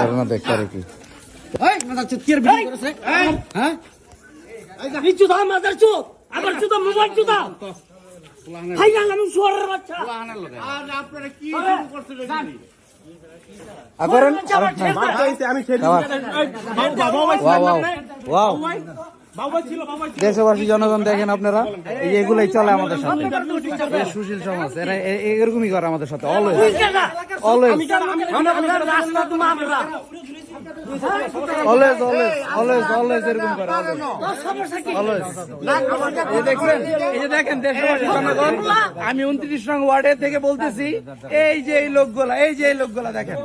Corona দেখতে কি। এই মাদার চুত কির ভিডিও করেছে? হ্যাঁ? এই চুদা মাদার চুত আবার চুদা মোবাইল চুদা! হাই আমি শুয়ারের বাচ্চা! আর করেন। আমি ওয়াও ওয়াও। ওয়াও। দেশবাসী জনগণ দেখেন আপনারা। এই যে এগুলাই চলে আমাদের সাথে। সুশীল সমাজ এরা এরকমই করে আমাদের সাথে অলওয়েজ অলওয়েজ রাস্তা তোমার আমরা অলওয়েজ অলওয়েজ অলওয়েজ অলওয়েজ এরকম করে অলওয়েজ এই দেখছেন এই যে দেখেন দেশবাসী জনগণ আমি উনত্রিশ নং ওয়ার্ডে থেকে বলতেছি এই যে এই লোকগুলা এই যে এই লোকগুলা দেখেন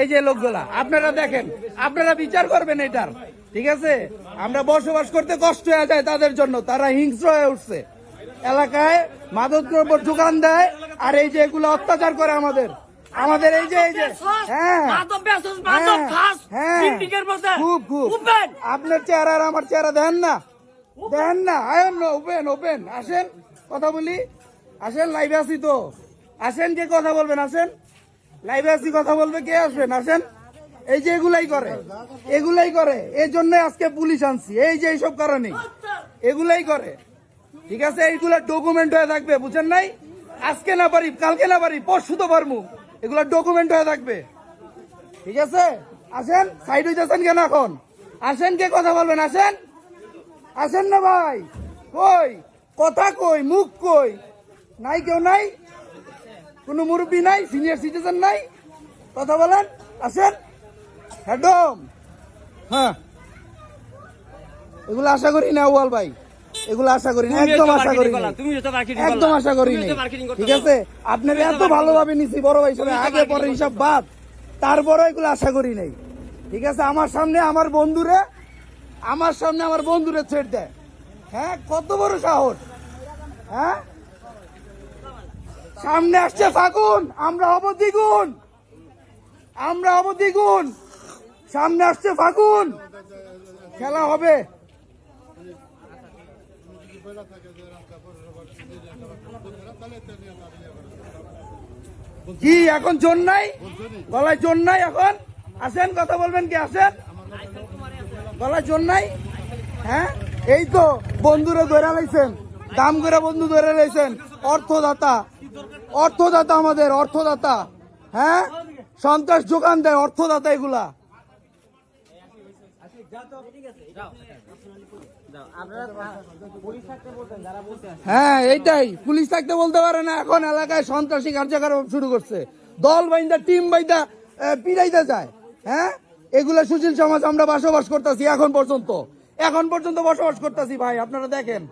এই যে লোকগুলা আপনারা দেখেন আপনারা বিচার করবেন এটার। ঠিক আছে? আমরা বসবাস করতে কষ্ট হয়ে যায় তাদের জন্য। তারা হিংস্র হয়ে উঠছে। এলাকায় মাদক দ্রব্য যোগান দেয় আর এই যে এগুলো অত্যাচার করে আমাদের। আমাদের এই যে এই যে হ্যাঁ। হ্যাঁ, খুব খুব। আপনার চেহারা আর আমার চেহারা দেন না। দেন না। আয়ন না ওপেন ওপেন। আসেন কথা বলি। আসেন লাইভে আসি তো। আসেন কে কথা বলবেন? আসেন। লাইভে আসি কথা বলবে কে আসবেন? আসেন। এই যে এগুলাই করে এগুলাই করে এই জন্য আজকে পুলিশ আনছি, এই যে এইসব কারণে এগুলাই করে। ঠিক আছে, এইগুলা ডকুমেন্ট হয়ে থাকবে, বুঝেন নাই? আজকে না পারি, কালকে না পারি, পরশু তো পারব এগুলা ডকুমেন্ট হয়ে থাকবে। ঠিক আছে? আসেন সাইড হইতেছেন কেন এখন? আসেন কে কথা বলবেন, আসেন? আসেন না ভাই, কই? কথা কই, মুখ কই? নাই কেউ নাই? কোনো মুরব্বী নাই? সিনিয়র সিটিজেন নাই? কথা বলেন, আসেন। একদম। হ্যাঁ। এগুলো আশা করি না ওয়াল ভাই। এগুলো আশা করি না একদম আশা করি না তুমি তো মার্কেটিং একদম আশা করি নাই। ঠিক আছে? আপনার এত ভালোভাবে নিছি বড় ভাই হিসাবে আগে পরে হিসাব বাদ। তারপরে এগুলো আশা করি নাই। ঠিক আছে? আমার সামনে আমার বন্ধুরে আমার সামনে আমার বন্ধুরে ছেড় দেয়। হ্যাঁ? কত বড় সাহস। হ্যাঁ? সামনে আসছে ফাগুন আমরা হব দ্বিগুণ। আমরা হব দ্বিগুণ। সামনে আসছে ফাগুন। খেলা হবে। কি, এখন জোর নাই? গলায় জোর নাই এখন? আসেন, কথা বলবেন কি, আসেন? গলায় জোর নাই? হ্যাঁ? এই তো বন্ধুরা ধরে লাইছেন দাম করে বন্ধু ধরে লাইছেন অর্থদাতা। অর্থদাতা আমাদের, অর্থদাতা। হ্যাঁ? সন্ত্রাস যোগান দেয় অর্থদাতা এগুলা। হ্যাঁ এইটাই। পুলিশ থাকতে বলতে পারে না এখন এলাকায় সন্ত্রাসী কার্যকলাপ শুরু করছে। দল বাইন্দা টিম বাইন্দা পিড়াইতে যায় হ্যাঁ? এগুলা সুশীল সমাজ আমরা বসবাস করতেছি এখন পর্যন্ত। এখন পর্যন্ত বসবাস করতেছি ভাই আপনারা দেখেন।